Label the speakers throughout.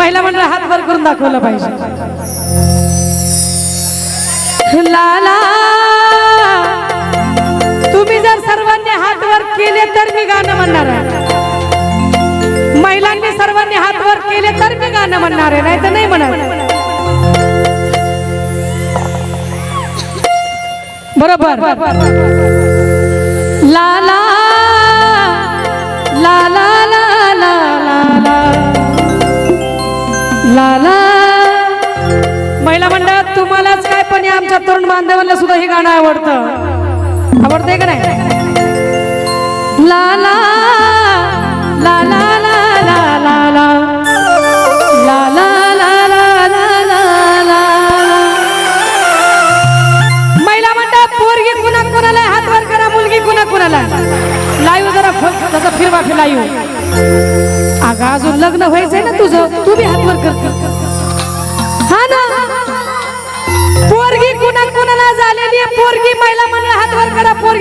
Speaker 1: महिला मंडळ हात वर करून दाखवलं पाहिजे. लाला तुम्ही जर सर्वांनी हात वर केले तर मी गाणं म्हणणार आहे. महिलांनी सर्वांनी हात वर केले तर मी गाणं म्हणणार आहे नाही तर नाही म्हणणार बरोबर. लाला लाला ला लाला महिला मंडळात तुम्हालाच काय पण या आमच्या तरुण बांधवांना सुद्धा हे गाणं आवडतं. आवडतंय का नाही? लाला लाला लाला लाला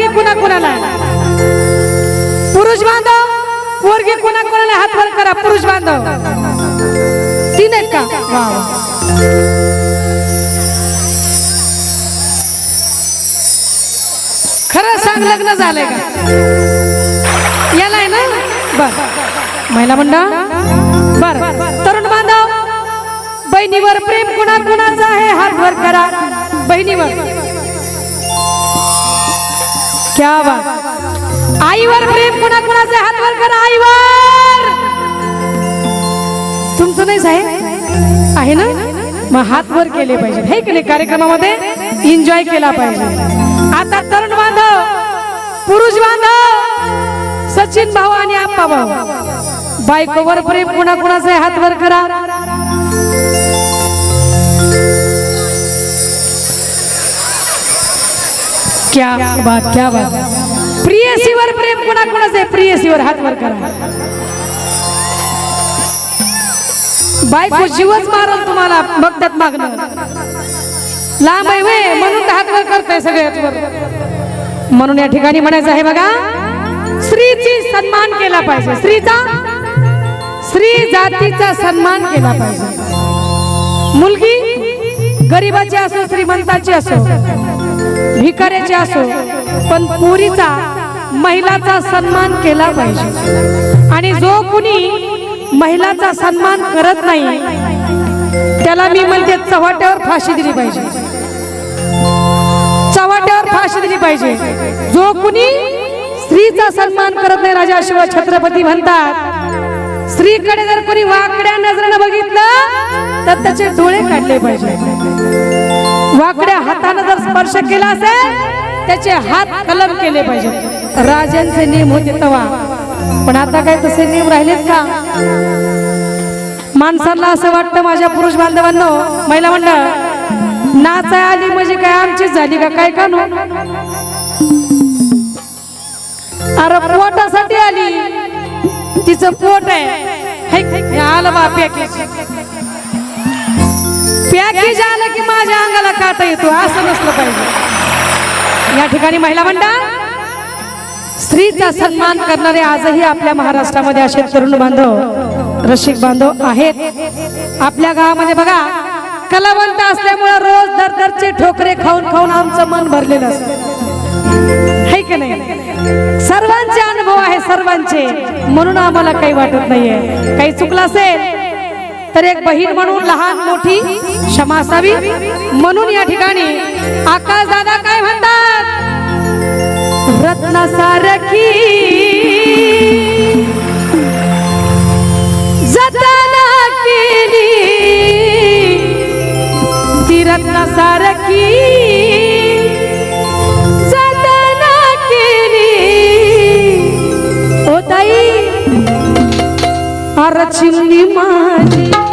Speaker 1: पोरगी कुणा कुणाला पुरुष बांधव पोरगी कुणा कुणाला हात वर करा पुरुष बांधव. तीन आहेत का? खरं सांग लग्न झालंय का? याला आहे ना? बर. महिला मंडळ? बर. तरुण बांधव बहिणीवर प्रेम कुणा कुणाचं आहे? हात वर करा. क्या बात? आईवर प्रेम कुणा कुणाचं आहे? हात वर करा आईवर! तुमचं नाही साहेब? आहे ना? मग हात वर केले पाहिजे. हे की नाही? कार्यक्रमामध्ये एन्जॉय केला पाहिजे. आता तरुण बांधव पुरुष बांधव सचिन भाऊ आणि आप्पा भाऊ. बायकोवर प्रेम कुणा कुणाचे हात वर करा. क्या बात क्या बात। प्रियसीवर प्रेम कोणा कोणाचे आहे प्रियसीवर हात वर करा। बायको जीवच मारल तुम्हाला बघतात मागणं। लांब आहे वे म्हणून हात वर करताय सगळ्यात वर। म्हणून या ठिकाणी म्हणायचं आहे बघा स्त्रीची सन्मान केला पाहिजे। स्त्रीचा स्त्री जातीचा सन्मान केला पाहिजे। मुलगी गरीबाची असो श्रीमंताची असो भिकाऱ्याचे असो पण पुरीचा महिलाचा सन्मान केला पाहिजे. आणि जो कुणी महिलाचा सन्मान करत नाही त्याला मी म्हणते चव्हाट्यावर फाशी दिली पाहिजे. चव्हाट्यावर फाशी दिली पाहिजे. जो कुणी स्त्रीचा सन्मान करत नाही राजा शिवा छत्रपती म्हणतात स्त्रीकडे जर कोणी वाकड्या नजरेनं बघितलं तर त्याचे डोळे काढले पाहिजे. वाकड्या हाताने जर स्पर्श केला असेल त्याचे हात कलम केले पाहिजेत. राजांचे नियम होते तवा. पण आता काय तसे नियम राहिलेत का? माणसांना असं वाटतं माझ्या पुरुष बांधवांनो महिला मंडळ नाचाय आली म्हणजे काय आमचीच झाली का? काय का नो अरे पोटासाठी आली. तिचं पोट आहे. आलं बा पॅकेज आलं की माझ्या अंगाला काटा येतो असं नसलं पाहिजे. या ठिकाणी महिला मंडळ स्त्रीचा सन्मान करणारे आजही आपल्या महाराष्ट्रामध्ये असे तरुण बांधव रसिक बांधव आहेत. आपल्या गावामध्ये बघा कलावंत असल्यामुळे रोज दरदरचे ठोकरे खाऊन खाऊन आमचं मन भरलेलं असतं. है की नाही? सर्वांचे अनुभव आहे सर्वांचे म्हणून आम्हाला काही वाटत नाहीये. काही चुकलं असेल तर एक बहीण म्हणून लहान मोठी क्षमा असावी. म्हणून या ठिकाणी आकाश दादा काय म्हणतात? रत्न सारखी जतना केली. ती रत्न सारखी अर चिमणी माझी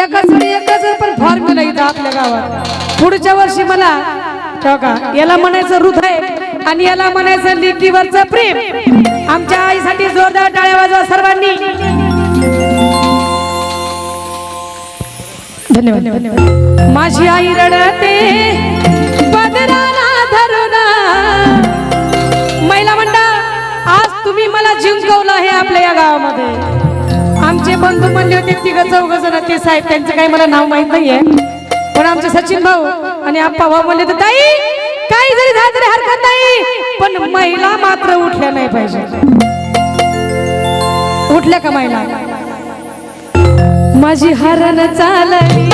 Speaker 1: एकच एकच पण फॉर्म्युला इथं आपल्या गावात. पुढच्या वर्षी मला का याला म्हणायचं हृदय आणि याला म्हणायचं लिकीवरचं प्रेम. आमच्या आईसाठी जोरदार टाळ्या वाजवा सर्वांनी. धन्यवाद. माझी आई रडते महिला म्हणता आज तुम्ही मला जिंकवलं हे आपल्या या गावामध्ये. आमचे बंधू म्हणले होते तिघ चौघ जण ते साहेब त्यांचं काही मला नाव माहीत नाहीये. पण आमचे सचिन भाऊ आणि आप्पा भाऊ म्हणले तर ताई काही जरी झालं तरी हरकत नाही पण महिला मात्र उठल्या नाही पाहिजे. उठल्या का महिला? माझी हरण चालली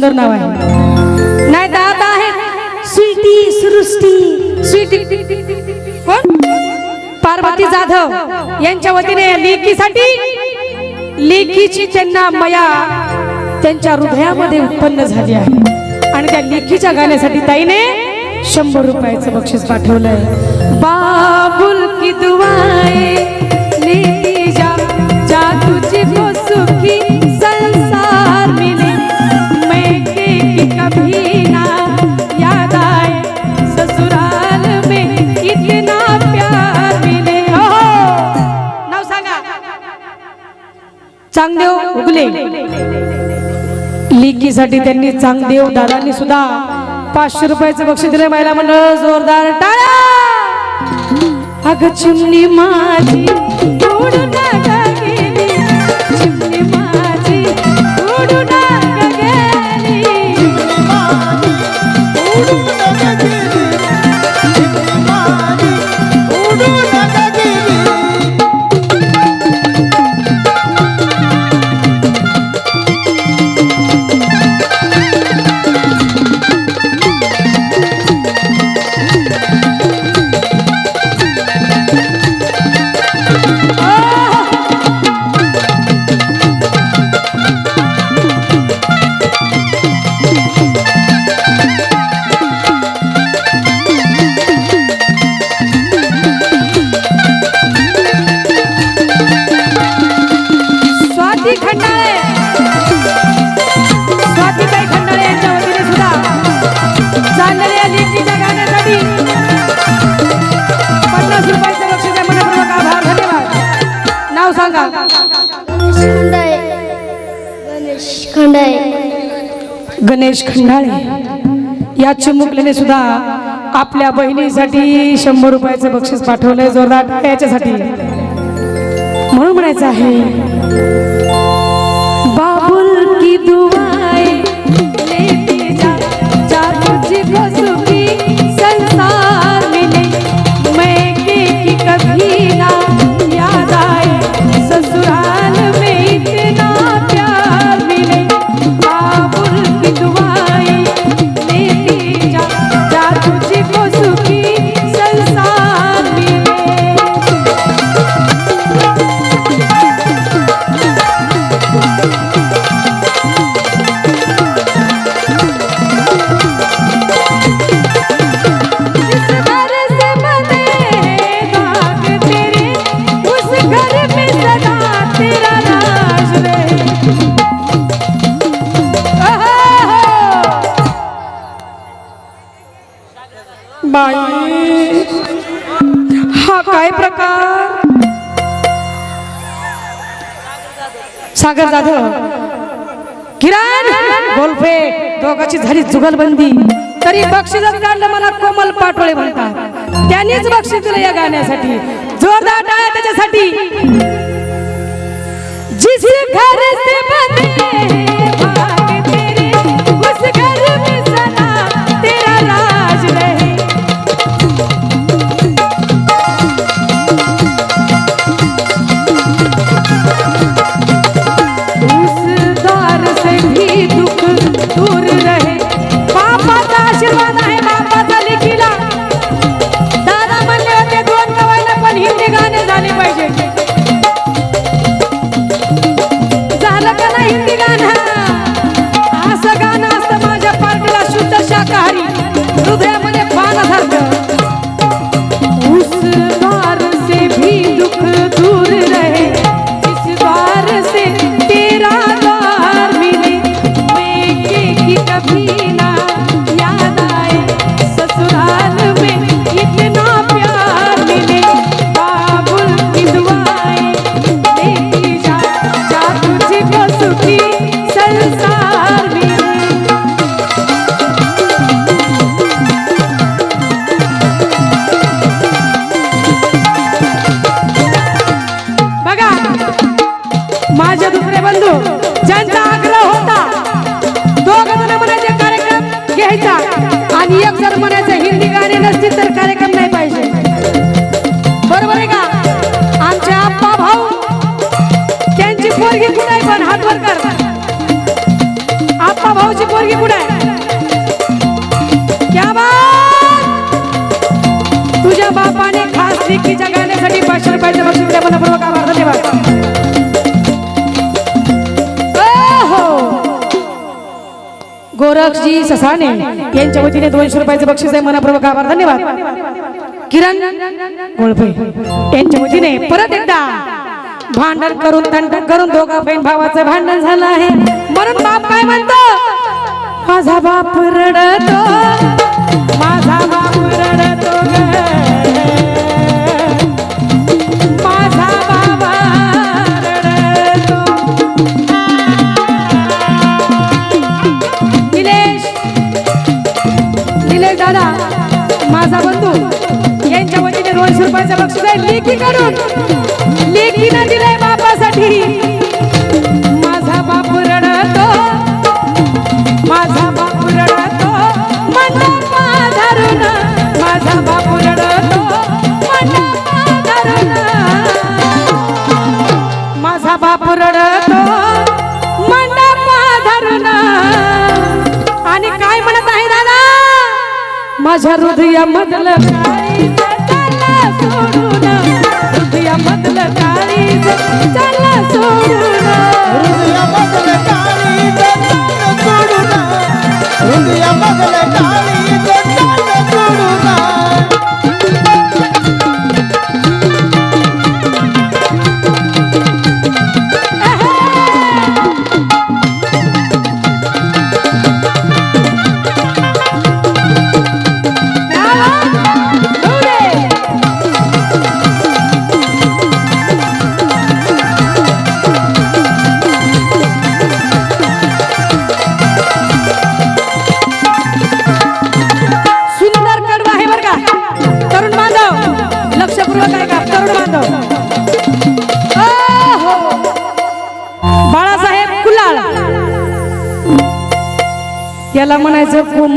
Speaker 1: सुंदर नाव आहे. नाही तर आता आहे. स्वीटी सृष्टी स्वीटी. कोण? पार्वती जाधव यांच्या वतीने लेखीसाठी लेखीची त्यांना मया त्यांच्या हृदयामध्ये उत्पन्न झाली आहे. आणि त्या लेखीच्या गाण्यासाठी ताईने शंभर रुपयाचं बक्षीस पाठवलंय. लिकीसाठी त्यांनी चांगदेव दादांनी सुद्धा पाचशे रुपयाचं बक्षीस दिले महिला मंडळ. जोरदार टाळा अग चिमणी माझी खंडाळे.
Speaker 2: गणेश खंडाळे.
Speaker 1: या चिमुकलेने सुद्धा आपल्या बहिणीसाठी शंभर रुपयाचं बक्षीस पाठवलंय जोरदार. याच्यासाठी म्हणून म्हणायचं आहे सागर जाधव. किरण गोल्फे दोघाची झाली जुगलबंदी. तरी बक्षीस काढलं मला कोमल पाटोळे म्हणतात. त्यांनीच बक्षीस दिलं या गाण्यासाठी. जोरदार टाळ्या त्याच्यासाठी. जिस घर से गोरखजी ससाने यांच्या वतीने दोनशे रुपयाचं बक्षीस आहे. मनापूर्वक आभार धन्यवाद. किरण गोळफे यांच्या वतीने परत एकदा भांडण करून तंटण करून दोघा बहीण भावाचं भांडण झालं आहे. म्हणून बाप काय म्हणतो? माझा बाप रडतो माझा असा बंधू यांच्या वतीने दोनशे रुपयाचा बक्षीस आहे लेखी काढून लेखीनं दिलंय बापासाठी.
Speaker 3: तुझ्या मधलं
Speaker 1: चाळीस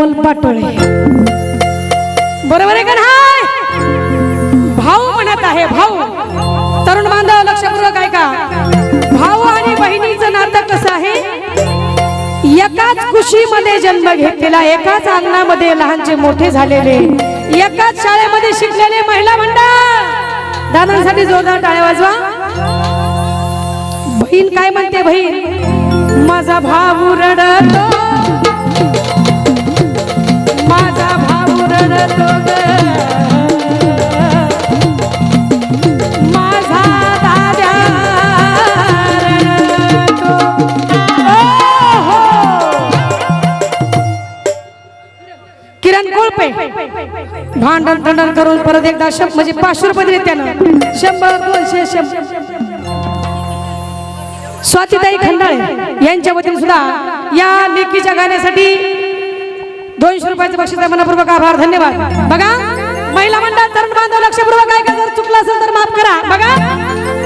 Speaker 1: म्हणायचं पाटोळे. बरोबर आहे का नाही? भाऊ म्हणत आहे भाऊ. तरुण बांधव लक्षपूर्वक का भाऊ आणि बहिणीचं नातं कसं आहे? एकाच कुशीमध्ये जन्म घेतलेला एकाच अंगणामध्ये लहानचे मोठे झालेले एकाच शाळेमध्ये शिकलेले महिला मंडळ. दादांसाठी जोरदार टाळ्या वाजवा. बहीण काय म्हणते बहीण? माझा भाऊ रडतो भांडण तंडण करून परत एकदा शंभर म्हणजे पाचशे रुपये दिले त्यानं. शंभर दोनशे शंभर. स्वातीताई खंडाळे यांच्या वतीने सुद्धा या लेकीच्या गाण्यासाठी दोनशे रुपयाचं बक्षीस आहे. मनापूर्वक आभार धन्यवाद. बघा महिला मंडळ तरुण बांधव लक्षपूर्वक काय का जर चुकलं असेल तर माफ करा. बघा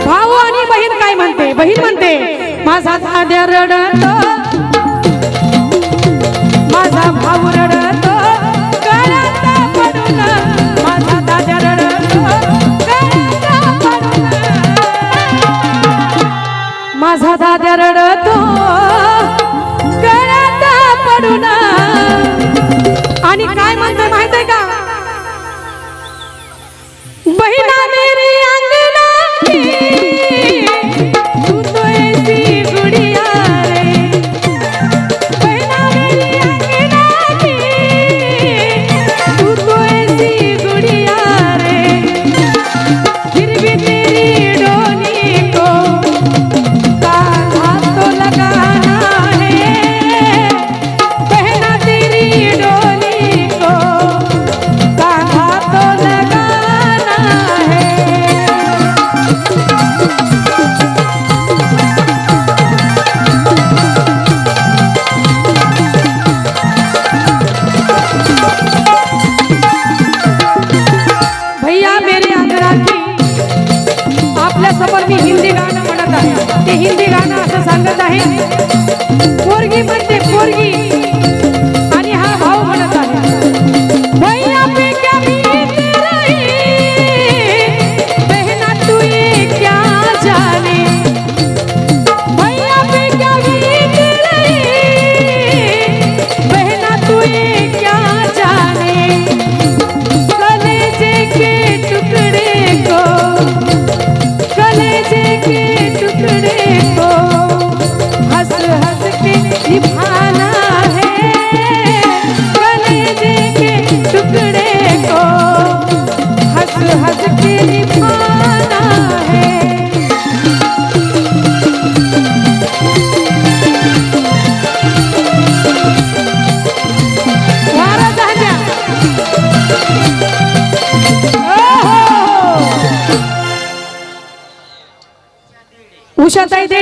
Speaker 1: भाऊ आणि बहीण काय म्हणते? बहीण म्हणते माझा साध्या रडतो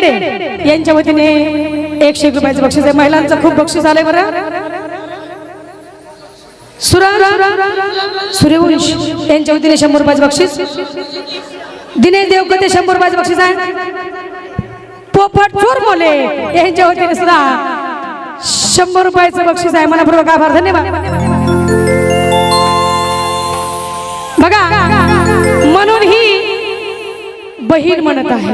Speaker 1: खेडे. यांच्या वतीने एकशे रुपयाचं बक्षीस आहे. महिलांचं खूप बक्षीस आलंय बरं. सुरा सूर्यवंश यांच्या वतीने शंभर रुपयाचं बक्षीस. दिनेश देवकते शंभर रुपयाचं बक्षीस आहे. पोपट चोर बोले यांच्या वतीने सुद्धा शंभर रुपयाचं बक्षीस आहे. मनापूर्वक आभार धन्यवाद. बघा म्हणून ही बहीण म्हणत आहे.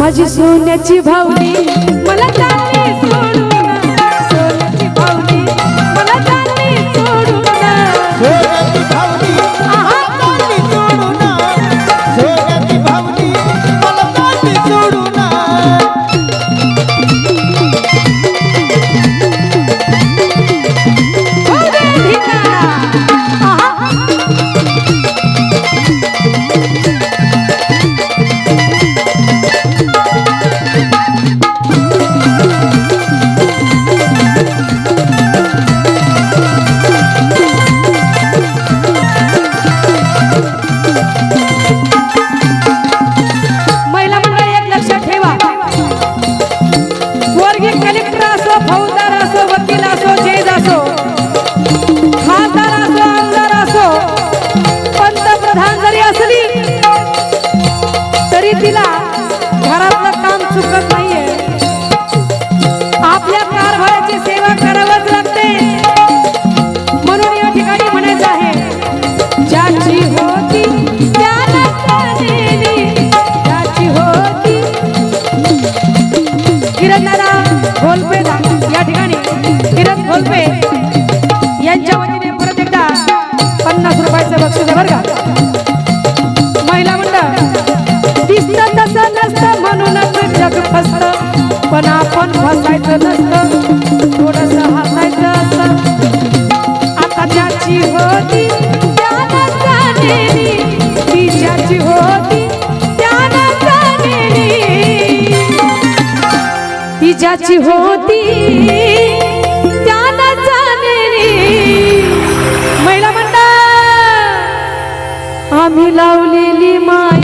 Speaker 1: माझी सोन्याची भावली या ठिकाणी किरण घोलपे यांच्या वतीने परत एकदा पन्नास रुपयाचं बक्षीस आहे बरं का? महिला मंडळ दिसतं तसं नसतं म्हणूनच जग फसतं. पण आपण फसायचं ज्याची होती त्यानं चालली महिला म्हणता आम्ही लावलेली माय